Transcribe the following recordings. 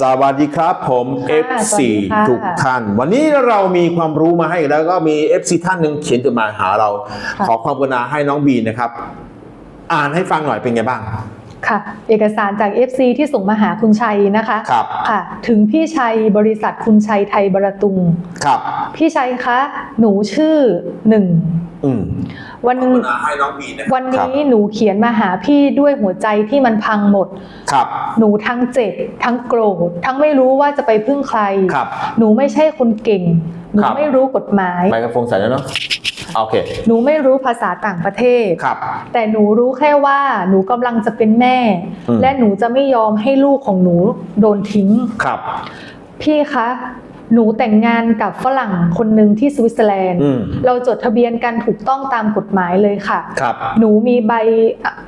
สวัสดีครับผมค่ะ FC สวัสดีค่ะทุกท่าน วันนี้เรามีความรู้มาให้แล้วก็มี FC ท่านหนึ่งเขียนจดหมายหาเราค่ะขอความกรุณาให้น้องบีนะครับ อ่านให้ฟังหน่อยเป็นไงบ้าง ค่ะ เอกสารจาก FC ที่ส่งมาหาคุณชัยนะคะครับค่ะ ถึงพี่ชัยบริษัทคุณชัยไทยบรตุง ครับ พี่ชัยคะ หนูชื่อหนึ่งอืมวันขอบคุณนะให้น้องบีนะวันนี้หนูเขียนมาหาพี่ด้วยหัวใจที่มันพังหมด ครับ หนูทั้งเจ็บ ทั้งโกรธ ทั้งไม่รู้ว่าจะไปพึ่งใครครับ หนูไม่ใช่คนเก่ง หนูครับไม่รู้กฎหมายไมโครโฟนใส่แล้วเนาะ โอเค หนูไม่รู้ภาษาต่างประเทศ ครับ แต่หนูรู้แค่ว่าหนูกำลังจะเป็นแม่อืมและหนูจะไม่ยอมให้ลูกของหนูโดนทิ้ง ครับ พี่คะ หนูแต่งงานกับฝรั่งคนหนึ่งที่สวิตเซอร์แลนด์ อืมเราจดทะเบียนกันถูกต้องตามกฎหมายเลยค่ะ ครับหนูมีใบ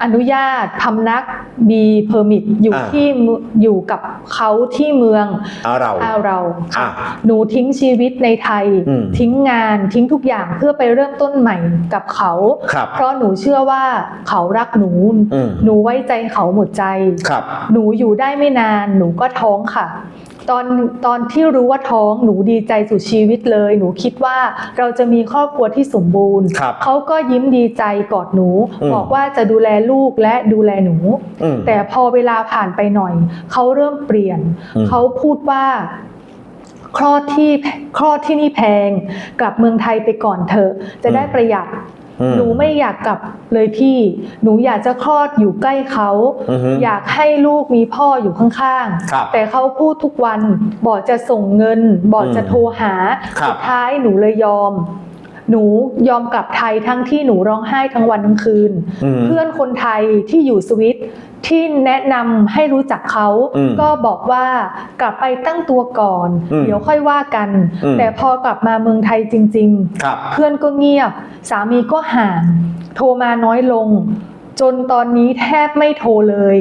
อนุญาตพำนักมีเพอร์มิทอยู่อ่า ที่เมืองอยู่กับเขาที่เมืองเอาเรา อาเราค่ะ อ่าหนูทิ้งชีวิตในไทย อืม ทิ้งงานทิ้งทุกอย่างเพื่อไปเริ่มต้นใหม่กับเขา ครับ เพราะหนูเชื่อว่าเขารักหนู อืมหนูไว้ใจเขาหมดใจ ครับ หนูอยู่ได้ไม่นาน หนูก็ท้องค่ะ ตอนตอนที่รู้ว่าท้องหนูดีใจสุดชีวิตเลย หนูคิดว่าเราจะมีครอบครัวที่สมบูรณ์ครับเขาก็ยิ้มดีใจกอดหนูอืมบอกว่าจะดูแลลูกและดูแลหนูอืมแต่พอเวลาผ่านไปหน่อย เขาเริ่มเปลี่ยนอืมเขาพูดว่าคลอดที่คลอดที่นี่แพง กลับเมืองไทยไปก่อนเถอะ จะได้ประหยัดอืม หนูไม่อยากกลับเลยพี่ หนูอยากจะคลอดอยู่ใกล้เขาอือฮึอยากให้ลูกมีพ่ออยู่ข้างครับๆแต่เขาพูดทุกวันบอกจะส่งเงินบอกจะโทรหาครับสุดท้ายหนูเลยยอม หนูยอมกลับไทยทั้งที่หนูร้องไห้ทั้งวันทั้งคืนอืมเพื่อนคนไทยที่อยู่สวิตที่แนะนำให้รู้จักเขาอืมก็บอกว่ากลับไปตั้งตัวก่อนอืมเดี๋ยวค่อยว่ากันอืมแต่พอกลับมาเมืองไทยจริงครับๆเพื่อนก็เงียบ สามีก็ห่าง โทรมาน้อยลง จนตอนนี้แทบไม่โทรเลย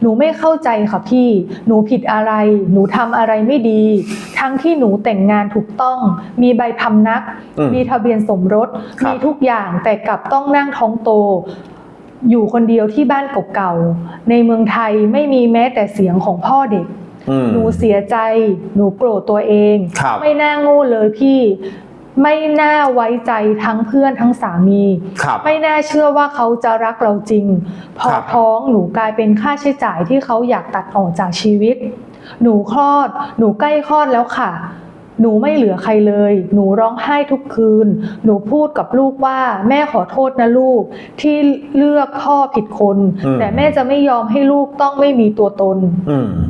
หนูไม่เข้าใจค่ะพี่ หนูผิดอะไร หนูทำอะไรไม่ดี ทั้งที่หนูแต่งงานถูกต้อง มีใบพำนัก อืมมีทะเบียนสมรส ครับ มีทุกอย่างแต่กลับต้องนั่งท้องโต อยู่คนเดียวที่บ้านเก่าๆ ในเมืองไทยไม่มีแม้แต่เสียงของพ่อเด็ก อืม หนูเสียใจ หนูโกรธตัวเอง ครับ ไม่น่าโง่เลยพี่ ไม่น่าไว้ใจทั้งเพื่อนทั้งสามีครับไม่น่าเชื่อว่าเขาจะรักเราจริง พอครับท้องหนูกลายเป็นค่าใช้จ่ายที่เขาอยากตัดออกจากชีวิต หนูคลอด หนูใกล้คลอดแล้วค่ะ หนูไม่เหลือใครเลย หนูร้องไห้ทุกคืน หนูพูดกับลูกว่า แม่ขอโทษนะลูกที่เลือกพ่อผิดคนอืมแต่แม่จะไม่ยอมให้ลูกต้องไม่มีตัวตนอืม